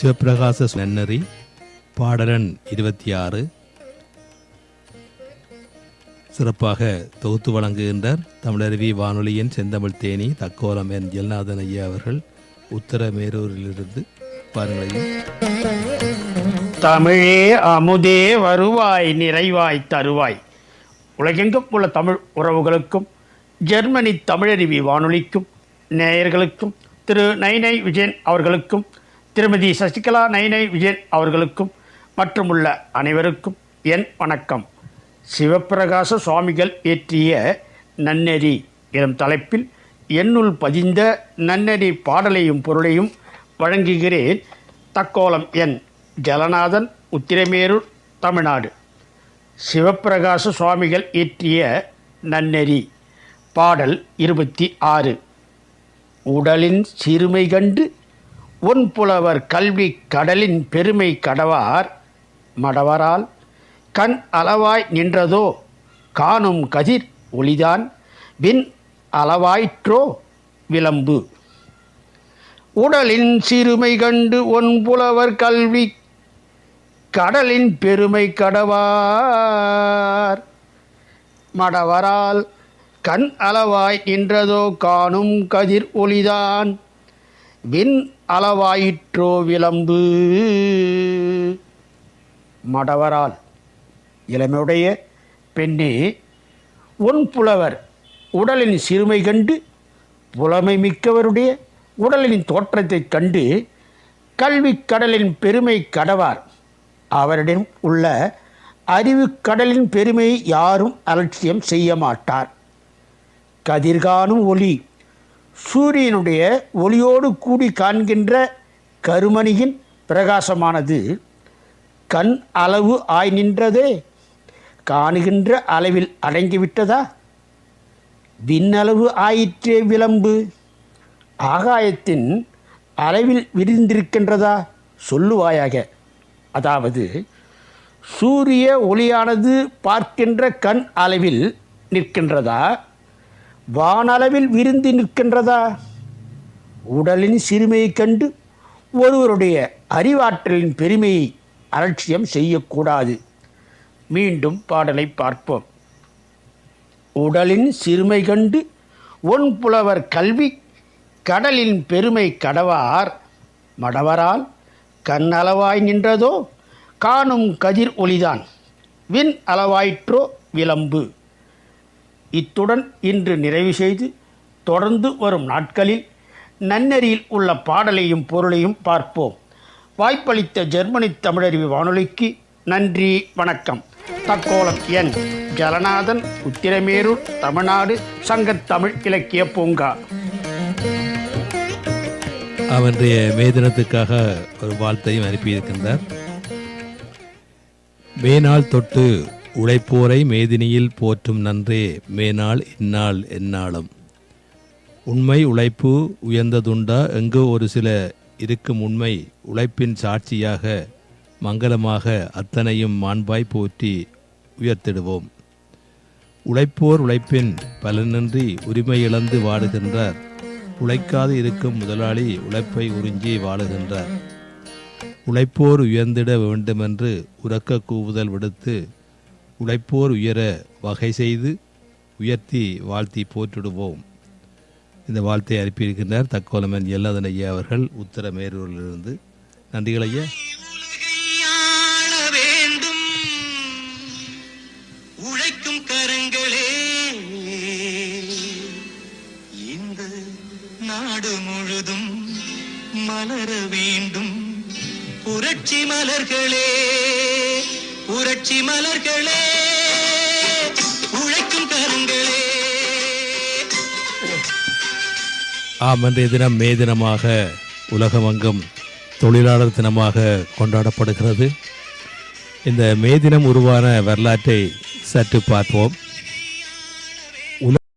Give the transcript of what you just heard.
சிவப்பிரகாச நன்னறி. பாடலன் இருபத்தி ஆறு சிறப்பாக தொகுத்து வழங்குகின்றார் தமிழருவி வானொலியின் செந்தமிழ் தேனி தக்கோலம் என் ஜெல்நாதன் ஐயா அவர்கள். உத்தரமேரூரிலிருந்து பாருங்களையும் தமிழே அமுதே வருவாய் நிறைவாய் தருவாய். உலகெங்கும் உள்ள தமிழ் உறவுகளுக்கும் ஜெர்மனி தமிழருவி வானொலிக்கும் நேயர்களுக்கும் திரு நைனை விஜயன் அவர்களுக்கும் திருமதி சசிகலா நைனை விஜயன் அவர்களுக்கும் மற்றும் உள்ள அனைவருக்கும் என் வணக்கம். சிவப்பிரகாச சுவாமிகள் இயற்றிய நன்னெறி எனும் தலைப்பில் என்னுள் பதிந்த நன்னெறி பாடலையும் பொருளையும் வழங்குகிறேன் தக்கோலம் என் ஜலநாதன் உத்திரமேரூர் தமிழ்நாடு. சிவப்பிரகாச சுவாமிகள் இயற்றிய நன்னெறி பாடல் இருபத்தி ஆறு. உடலின் சிறுமை கண்டு உன் புலவர் கல்வி கடலின் பெருமை கடவார் மடவரால். கண் அளவாய் நின்றதோ காணும் கதிர் ஒளிதான். வின் அளவாயிற்றோ விளம்பு. உடலின் சிறுமை கண்டு ஒன் புலவர் கல்வி கடலின் பெருமை கடவார். மடவரால் கண் அளவாய் நின்றதோ காணும் கதிர் ஒளிதான். விண் அளவாயிற்றோ விளம்பு. மடவரால் இளமையுடைய பெண்ணே உன் புலவர் உடலின் சிறுமை கண்டு புலமை மிக்கவருடைய உடலின் தோற்றத்தைக் கண்டு கல்வி கடலின் பெருமை கடவார். அவரிடம் உள்ள அறிவு கடலின் பெருமையை யாரும் அலட்சியம் செய்ய மாட்டார். கதிர்காணும் ஒளி சூரியனுடைய ஒளியோடு கூடி காண்கின்ற கருமணியின் பிரகாசமானது கண் அளவு ஆய் நின்றதே காணுகின்ற அளவில் அடங்கிவிட்டதா? விண்ணளவு ஆயிற்றே விளம்பு ஆகாயத்தின் அளவில் விரிந்திருக்கின்றதா? சொல்லுவாயாக. அதாவது சூரிய ஒளியானது பார்க்கின்ற கண் அளவில் நிற்கின்றதா? வானளவில் விரிந்து நிற்கின்றதா? உடலின் சிறுமையைக் கண்டு ஒருவருடைய அறிவாற்றலின் பெருமையை அலட்சியம் செய்யக்கூடாது. மீண்டும் பாடலை பார்ப்போம். உடலின் சிறுமை கண்டு ஒன் புலவர் கல்வி கடலின் பெருமை கடவார். மடவரால் கண்ணளவாய் நின்றதோ காணும் கதிர் ஒளிதான். விண் அளவாயிற்றோ விளம்பு. இத்துடன் இன்று நிறைவு செய்து தொடர்ந்து வரும் நாட்களில் நன்னெறியில் உள்ள பாடலையும் பொருளையும் பார்ப்போம். வாய்ப்பளித்த ஜெர்மனி தமிழறிவு வானொலிக்கு நன்றி வணக்கம். தக்கோலம் என் ஜலநாதன் உத்திரமேரூர் தமிழ்நாடு சங்கத்தமிழ் இலக்கிய பூங்கா. அவருடைய மேதனத்துக்காக ஒரு வாழ்த்தையும் அனுப்பியிருக்கின்றார். மேனாள் தொட்டு உழைப்போரை மேதினியில் போற்றும் நன்றே மேனாள் இந்நாள் எந்நாளும். உண்மை உழைப்பு உயர்ந்ததுண்டா எங்கோ ஒரு சில இருக்கும் உண்மை உழைப்பின் சாட்சியாக மங்களமாக அத்தனையும் மாண்பாய் போற்றி உயர்த்திடுவோம். உழைப்போர் உழைப்பின் பலனின்றி உரிமை இழந்து வாடுகின்றார் உழைக்காது இருக்கும் முதலாளி உழைப்பை உறிஞ்சி வாழுகின்றார். உழைப்போர் உயர்ந்திட வேண்டுமென்று உறக்க கூவுதல் விடுத்து உழைப்போர் உயர வகை செய்து உயர்த்தி வாழ்த்தி போற்றிடுவோம். இந்த வாழ்த்தை அனுப்பியிருக்கின்றார் தக்கோலமன் எல்லாதன் ஐயா அவர்கள் உத்தரமேரூரிலிருந்து. நன்றிகள் ஐயா. உழைக்கும் இந்த நாடு முழுதும் மலர வேண்டும். புரட்சி மலர்களே. புரட்சி மலர்களே உழைக்கும் கரங்களே. ஆம் இன்றைய தினம் மே தினமாக உலகமெங்கும் தொழிலாளர் தினமாக கொண்டாடப்படுகிறது. இந்த மே தினம் உருவான வரலாற்றை சற்று பார்ப்போம்.